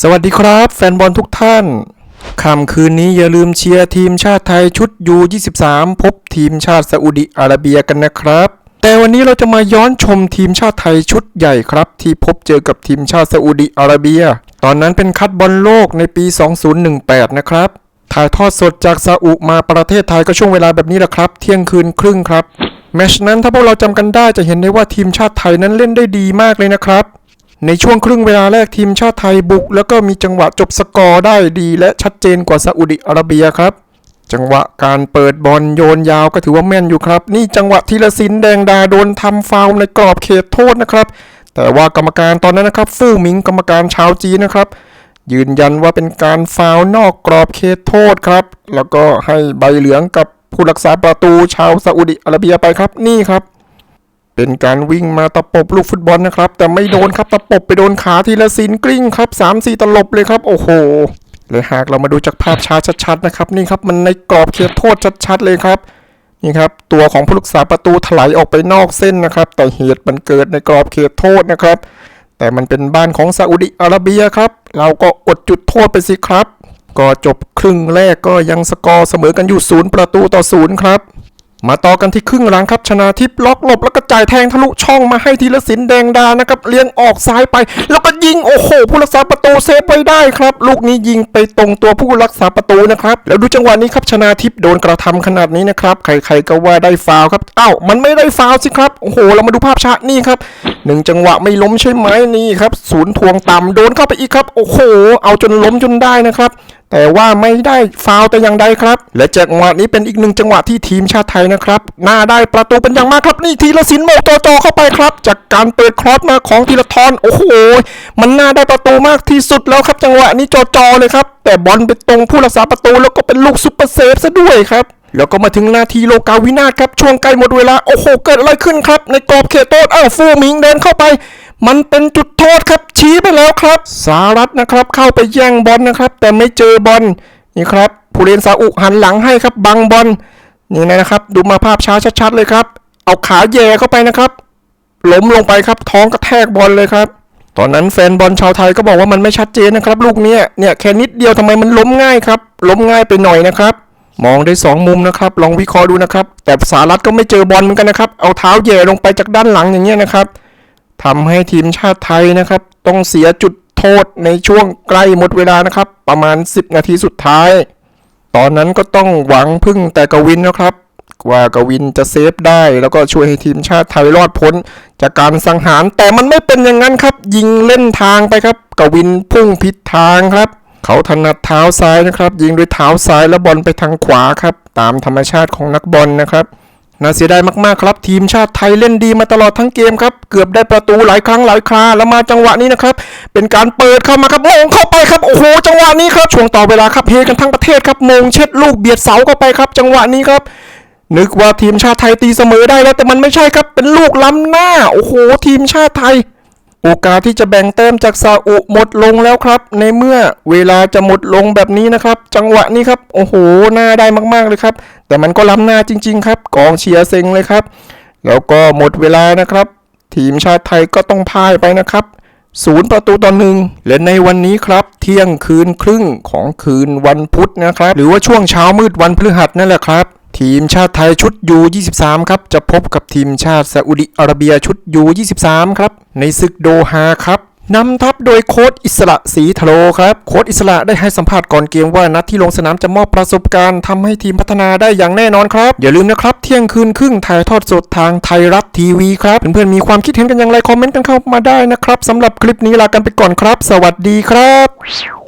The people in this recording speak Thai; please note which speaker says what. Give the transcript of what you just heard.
Speaker 1: สวัสดีครับ แฟนบอลทุกท่านค่ำคืนนี้อย่าลืมเชียร์ทีมชาติไทยชุดยู23พบทีมชาติซาอุดิอาระเบียกันนะครับ แต่วันนี้เราจะมาย้อนชมทีมชาติไทยชุดใหญ่ครับ ที่พบเจอกับทีมชาติซาอุดิอาระเบีย ตอนนั้นเป็นคัดบอลโลกในปี 2018 นะครับถ่ายทอดสดจากซาอุมาประเทศไทยก็ช่วงเวลาแบบนี้แหละครับ เที่ยงคืนครึ่งครับแมชนั้นถ้าพวกเราจำกันได้จะเห็นได้ว่าทีมชาติไทยนั้นเล่นได้ดีมากเลยนะครับ ในช่วงครึ่งเวลาแรกทีมชาติไทยบุก แล้วก็มีจังหวะจบสกอร์ได้ดี และชัดเจนกว่าซาอุดิอาระเบียครับ จังหวะการเปิดบอลโยนยาวก็ถือว่าแม่นอยู่ครับ นี่จังหวะธีรศิลป์แดงดาโดนทำฟาวในกรอบเขตโทษนะครับ แต่ว่ากรรมการตอนนั้นนะครับ ฟู่หมิงกรรมการชาวจีนนะครับ ยืนยันว่าเป็นการฟาวนอกกรอบเขตโทษครับ แล้วก็ให้ใบเหลืองกับผู้รักษาประตูชาวซาอุดิอาระเบียไปครับนี่ครับ เป็นการวิ่งมาตะปบลูกฟุตบอลนะครับ แต่ไม่โดนครับตะปบไปโดนขาทีละสินกลิ้งครับสามสี่ตลบเลยครับ โอ้โหเลยหากเรามาดูจากภาพช้าชัดๆนะครับ นี่ครับมันในกรอบเขตโทษชัดๆเลยครับนี่ครับตัวของผู้รักษาประตูถลายออกไปนอกเส้นนะครับ แต่เหตุมันเกิดในกรอบเขตโทษนะครับ แต่มันเป็นบ้านของซาอุดิอาระเบียครับ เราก็อดจุดโทษไปสิครับ ก็จบครึ่งแรกก็ยังสกอร์เสมอกันอยู่ศูนย์ประตูต่อศูนย์ครับ มาต่อกันที่ครึ่งหลังครับชนาทิพย์ล็อกหลบแล้วก็จ่ายแทงทะลุช่องมาให้ธีรศิลป์แดงดานะครับเลี้ยงออกซ้ายไป แล้วก็ยิงโอ้โห ผู้รักษาประตูเซฟไว้ได้ครับ ลูกนี้ยิงไปตรงตัวผู้รักษาประตูนะครับแล้วดูจังหวะนี้ครับชนาทิพย์โดนกระทำขนาดนี้นะครับใครๆก็ว่าได้ฟาวครับอ้าวมันไม่ได้ฟาวสิครับโอ้โห เรามาดูภาพช้านี่ครับหนึ่งจังหวะไม่ล้มใช่ไหมนี่ครับศูนย์ทวงต่ำโดนเข้าไปอีกครับโอ้โห เอาจนล้มจนได้นะครับ แต่ว่าไม่ได้ฟาวแต่อย่างใดครับ และจังหวะนี้เป็นอีกหนึ่งจังหวะที่ทีมชาติไทยนะครับน่าได้ประตูเป็นอย่างมากครับนี่ทีละสินโมกโจอเข้าไปครับ จากการเปิดครอสมาของธีรทรโอ้โหมันน่าได้ประตูมากที่สุดแล้วครับจังหวะนี้จอๆเลยครับ แต่บอลไปตรงผู้รักษาประตูแล้วก็เป็นลูกซุปเปอร์เซฟซะด้วยครับแล้วก็มาถึงนาทีโลกาวินาศครับช่วงใกล้หมดเวลาโอ้โหเกิดอะไรขึ้นครับ ในกรอบเขตโทษอ้าวฟูมิงเดินเข้าไป มันเป็นจุดโทษครับ ชี้ไปแล้วครับสารัตนะครับ เข้าไปแย่งบอลนะครับ แต่ไม่เจอบอลนี่ครับผู้เล่นซาอุหันหลังให้ครับบังบอลนี่นะครับ ดูมาภาพช้าชัดๆเลยครับ เอาขาแย่เข้าไปนะครับล้มลงไปครับท้องกระแทกบอลเลยครับตอนนั้นแฟนบอลชาวไทยก็บอกว่ามันไม่ชัดเจนนะครับ ลูกเนี้ยเนี่ยแค่นิดเดียวทำไมมันล้มง่ายครับ ล้มง่ายไปหน่อยนะครับ มองได้สองมุมนะครับ ลองวิเคราะห์ดูนะครับ แต่สารัตก็ไม่เจอบอลเหมือนกันนะครับ เอาเท้าแย่ลงไปจากด้านหลังอย่างเงี้ยนะครับ ทำให้ทีมชาติไทยนะครับ ต้องเสียจุดโทษในช่วงใกล้หมดเวลานะครับ ประมาณ 10 นาทีสุดท้าย ตอนนั้นก็ต้องหวังพึ่งแต่กวินนะครับ ว่ากวินจะเซฟได้ แล้วก็ช่วยให้ทีมชาติไทยรอดพ้น จากการสังหารแต่มันไม่เป็นอย่างนั้นครับ ยิงเล่นทางไปครับ กวินพุ่งผิดทางครับเขาถนัดเท้าซ้ายนะครับ ยิงด้วยเท้าซ้ายแล้วบอลไปทางขวาครับ ตามธรรมชาติของนักบอลนะครับ น่าเสียดายมากๆครับทีมชาติไทยเล่นดีมาตลอดทั้งเกมครับ เกือบได้ประตูหลายครั้งหลายคราแล้วมาจังหวะนี้นะครับ เป็นการเปิดเข้ามาครับโมงเข้าไปครับโอ้โหจังหวะนี้ครับช่วงต่อเวลาครับเฮกันทั้งประเทศครับมงเช็ดลูกเบียดเสาเข้าไปครับ จังหวะนี้ครับ นึกว่าทีมชาติไทยตีเสมอได้แล้วแต่มันไม่ใช่ครับเป็นลูกล้ำหน้าโอ้โหทีมชาติไทย โอกาสที่จะแบ่งแต้มจากซาอุหมดลงแล้วครับ ในเมื่อเวลาจะหมดลงแบบนี้นะครับ จังหวะนี้ครับ โอ้โหน่าได้มากๆเลยครับ แต่มันก็ล้ำหน้าจริง ๆ ครับกองเชียร์เซ็งเลยครับ แล้วก็หมดเวลานะครับ ทีมชาติไทยก็ต้องพ่ายไปนะครับศูนย์ประตูต่อหนึ่งและในวันนี้ครับ เที่ยงคืนครึ่งของคืนวันพุธนะครับ หรือว่าช่วงเช้ามืดวันพฤหัสนั่นแหละครับ ทีมชาติไทยชุดยู23ครับ จะพบกับทีมชาติซาอุดิอาระเบียชุดยู23ครับ ในศึกโดฮาครับนำทัพโดยโค้ชอิสระศรีทโลครับ โค้ชอิสระได้ให้สัมภาษณ์ก่อนเกมว่านัดที่ลงสนามจะมอบประสบการณ์ทำให้ทีมพัฒนาได้อย่างแน่นอนครับ อย่าลืมนะครับ เที่ยงคืนครึ่งถ่ายทอดสดทางไทยรัฐทีวีครับ เพื่อนๆมีความคิดเห็นกันอย่างไรคอมเมนต์กันเข้ามาได้นะครับสำหรับคลิปนี้ลากันไปก่อนครับ สวัสดีครับ